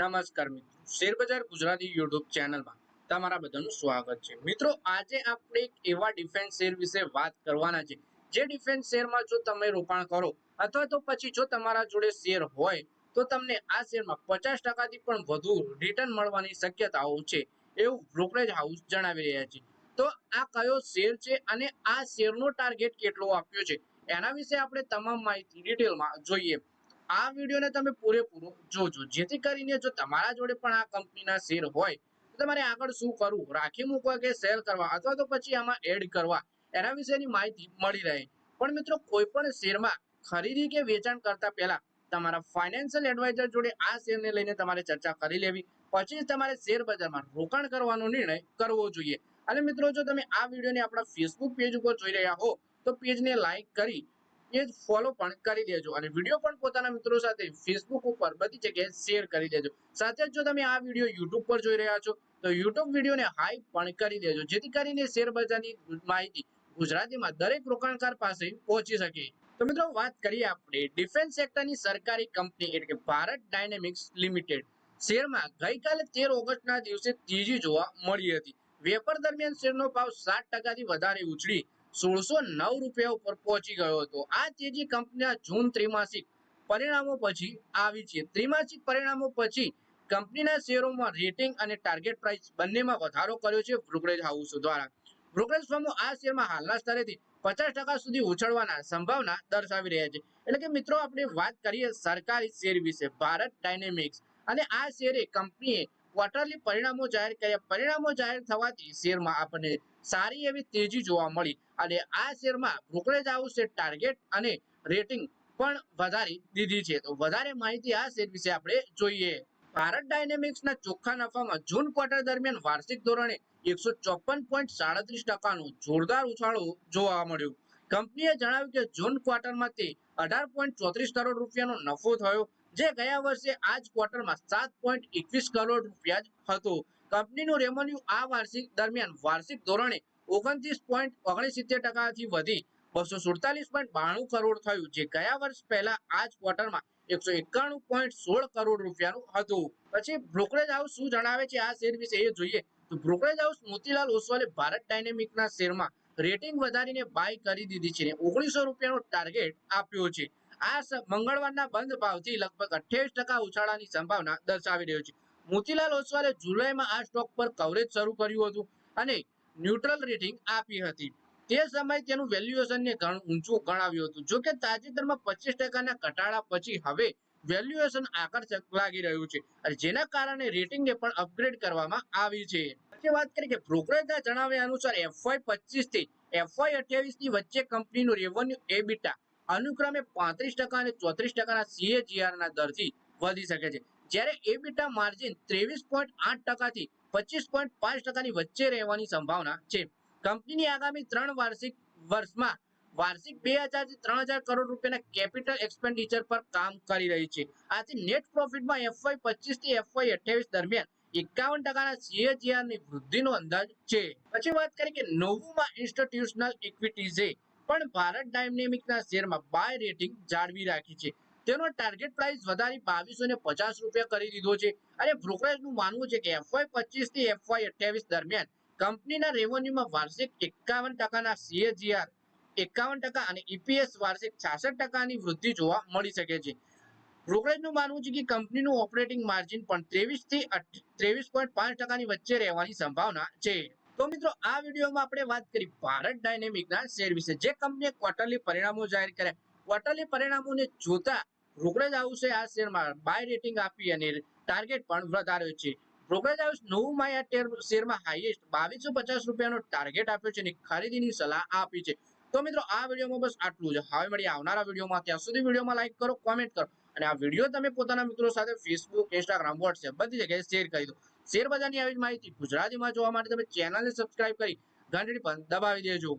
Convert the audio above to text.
નમસ્કાર મિત્રો. શેરબજાર ગુજરાતી યુટ્યુબ ચેનલમાં તમારા બધાનું સ્વાગત છે. મિત્રો, આજે આપણે એવા ડિફેન્સ શેર વિશે વાત કરવાના છે. જે ડિફેન્સ શેરમાં જો તમે રોકાણ કરો, અથવા તો પછી જો તમારા જોડે શેર હોય, તો તમને આ શેરમાં પચાસ ટકાથી પણ વધુ રિટર્ન મળવાની શક્યતાઓ છે એવું બ્રોકરેજ હાઉસ જણાવી રહ્યા છે. તો આ કયો શેર છે અને આ શેરનો ટાર્ગેટ કેટલો આપ્યો છે? એના વિશે આપણે તમામ માહિતી ડિટેલમાં જોઈએ. આ વિડીયોને તમે પૂરેપૂરો જોજો. જેથી કરીને જો તમારા જોડે પણ આ કંપનીના શેર હોય, તો તમારે આગળ શું કરવું? રાખી મૂકવા કે સેલ કરવા? અથવા તો પછી આમાં એડ કરવા? એના વિશેની માહિતી મળી રહે. પણ મિત્રો કોઈ પણ શેરમાં ખરીદી કે વેચાણ કરતા પહેલા તમારા ફાઇનાન્શિયલ એડવાઇઝર જોડે આ શેરને લઈને તમારે ચર્ચા કરી લેવી. પછી તમારે શેર બજારમાં રોકાણ કરવાનો નિર્ણય કરવો જોઈએ. અને મિત્રો, જો તમે આ વિડીયોને આપણા ફેસબુક પેજ ઉપર જોઈ રહ્યા હો, તો પેજને લાઈક કરી પેજ ફોલો પણ કરી દેજો અને વીડિયો પણ પોતાના મિત્રો સાથે ફેસબુક ઉપર બધી જગ્યાએ શેર કરી દેજો. સાથે જ તમે આ વીડિયો યુટ્યુબ પર જોઈ રહ્યા છો, તો યુટ્યુબ વિડીયોને હાઈપ પણ કરી દેજો, જેથી કરીને શેર માહિતી ગુજરાતીમાં દરેક રોકાણકાર પાસે પહોંચી શકે. તો મિત્રો, વાત કરીએ આપણે ડિફેન્સ સેક્ટરની સરકારી કંપની એટલે કે ભારત ડાયનેમિક્સ લિમિટેડ શેરમાં ગઈકાલે તેર ઓગસ્ટના દિવસે તેજી જોવા મળી હતી. વેપાર દરમિયાન શેરનો ભાવ સાત ટકાથી વધારે ઉછળી સોળસો નવ રૂપિયા ઉપર પહોંચી ગયો હતો. આ તેજી કંપનીના જૂન ત્રિમાસિક પરિણામો પછી આવી છે. ત્રિમાસિક પરિણામો પછી કંપનીના શેરોમાં રેટિંગ અને ટાર્ગેટ પ્રાઇસ બંનેમાં વધારો કર્યો છે બ્રોકરેજ હાઉસો દ્વારા. બ્રોકરેજ ફર્મો આ શેરમાં હાલના સ્તરેથી પચાસ ટકા સુધી ઉછળવાના સંભાવના દર્શાવી રહ્યા છે. એટલે કે મિત્રો, આપણે વાત કરીએ સરકારી શેર વિશે, ભારત ડાયનેમિક્સ અને આ શેરે કંપનીએ ક્વાર્ટરલી પરિણામો જાહેર કર્યા. પરિણામો જાહેર થવાથી શેરમાં આપણને સારી એવી તેજી જોવા મળી અને આ શેરમાં બ્રોકરેજ હાઉસે ટાર્ગેટ અને રેટિંગ પણ વધારી દીધી છે. તો વધારે માહિતી આ શેર વિશે આપણે જોઈએ. ભારત ડાયનેમિક્સના ચોખ્ખા નફામાં જૂન ક્વાર્ટર દરમિયાન વાર્ષિક ધોરણે એકસો ચોપન પોઈન્ટ સાડત્રીસ ટકાનો જોરદાર ઉછાળો જોવા મળ્યો. કંપનીએ જણાવ્યું કે જૂન ક્વાર્ટરમાં તે અઢાર પોઈન્ટ ચોત્રીસ કરોડ રૂપિયાનો નફો થયો, જે ગયા વર્ષે આ જ ક્વાર્ટરમાં સાત પોઈન્ટ એકવીસ કરોડ રૂપિયા જ હતો. કંપનીનું રેવન્યુ આ વાર્ષિક દરમિયાન વાર્ષિક ધોરણે ઓગણત્રીસ પોઈન્ટ ઓગણસિત્તેર ટકાથી વધી બસો સુડતાલીસ પોઈન્ટ બાણું કરોડ થયું, જે ગયા વર્ષ પહેલા આ જ ક્વાર્ટરમાં એકસો એકાણું પોઈન્ટ સોળ કરોડ રૂપિયાનું હતું. પછી બ્રોકરેજ હાઉસ શું જણાવે છે? આ શેર વિશે એ જોઈએ. તો બ્રોકરેજ હાઉસ મોતીલાલ ઓસવાલે ભારત ડાયનેમિકના શેરમાં રેટિંગ વધારીને બાય કરી દીધી છે ઓગણીસો રૂપિયાનો ટાર્ગેટ આપ્યો છે. આ મંગળવારના બંધ ભાવથી લગભગ અઠ્યાવીસ ટકા ઉછાળાની સંભાવના દર્શાવી રહ્યો છે. મોતીલાલ ઓસવાલે જુલાઈમાં આ સ્ટોક પર કવરેજ શરૂ કર્યું હતું અને ન્યુટ્રલ રેટિંગ આપી હતી. તે સમયે તેનું વેલ્યુએશનને ઊંચું ગણાવ્યું હતું. જો કે તાજેતરમાં પચીસ ટકાના ઘટાડા પછી હવે વેલ્યુએશન આકર્ષક લાગી રહ્યું છે અને જેના કારણે રેટિંગને પણ અપગ્રેડ કરવામાં આવી છે. પછી વાત કરીએ કે બ્રોકરેજના જણાવ્યા અનુસાર એફવાય પચીસથી એફવાય અઠ્યાવીસ વચ્ચે કંપનીનું રેવન્યુ એબીટા અનુક્રમે પાંત્રીસ ટકા અને ચોત્રીસ ટકાના સીએજીઆરના દરથી વધી શકે છે. જ્યારે એબીટા માર્જિન ત્રેવીસ પોઈન્ટ આઠ ટકાથી પચીસ પોઈન્ટ પાંચ ટકાની વચ્ચે રહેવાની સંભાવના છે. કંપનીની આગામી ત્રણ વાર્ષિક વર્ષમાં વાર્ષિક બે હજારથી ત્રણ હજાર કરોડ રૂપિયાના કેપિટલ એક્સપેન્ડિચર પર કામ કરી રહી છે. આથી નેટ પ્રોફિટમાં એફવાય પચીસથી એફવાય અઠ્યાવીસ દરમિયાન એકાવન ટકાના સીએજીઆરની વૃદ્ધિનો અંદાજ છે. પછી વાત કરીએ કે નવમુમાં ઇન્સ્ટિટ્યુશનલ ઇક્વિટીઝે પણ ભારત ડાયનેમિકના શેરમાં બાય રેટિંગ જાળવી રાખી છે. તેનો ટાર્ગેટ પ્રાઇસ વધારી બાવીસો ને પચાસ રૂપિયા કરી દીધો છે. અને બ્રોકરેજનું માનવું છે કે એફવાય પચીસથી એફવાય અઠ્યાવીસ દરમિયાન કંપનીના રેવન્યુમાં વાર્ષિક એકાવન ટકાના સીએજીઆર એકાવન ટકા અને ઈપીએસ વાર્ષિક છાસઠ ટકાની વૃદ્ધિ જોવા મળી શકે છે. બ્રોકરેજનું માનવું છે કે કંપનીનું ઓપરેટિંગ માર્જિન પણ ત્રેવીસથી ત્રેવીસ પોઈન્ટ પાંચ ટકાની વચ્ચે રહેવાની સંભાવના છે. તો મિત્રો, આ વિડીયોમાં આપણે વાત કરી ભારત ડાયનેમિકના શેર વિશે. જે કંપનીએ ક્વાર્ટરલી પરિણામો જાહેર કર્યા ક્વાર્ટરલી પરિણામોને જોતા બ્રોકરેજ હાઉસે આ શેરમાં બાય રેટિંગ આપી અને ટાર્ગેટ પણ વધાર્યો છે. બ્રોકરેજ હાઉસ નવું માયા શેરમાં હાઈએસ્ટ બાવીસો પચાસ રૂપિયાનો ટાર્ગેટ આપ્યો છે અને ખરીદીની સલાહ આપી છે. તો મિત્રો, આ વિડીયોમાં બસ આટલું જ. હવે મળીએ આવનારા વિડીયોમાં. ત્યાં સુધી વિડીયોમાં લાઈક કરો કોમેન્ટ કરો અને આ વીડિયો તમે પોતાના મિત્રો સાથે ફેસબુક ઇન્સ્ટાગ્રામ વોટ્સએપ બધી જગ્યાએ શેર કરી દો. શેર બજારની આવી જ માહિતી ગુજરાતીમાં જોવા માટે તમે ચેનલને સબસ્ક્રાઇબ કરી ઘંટડી પણ દબાવી દેજો.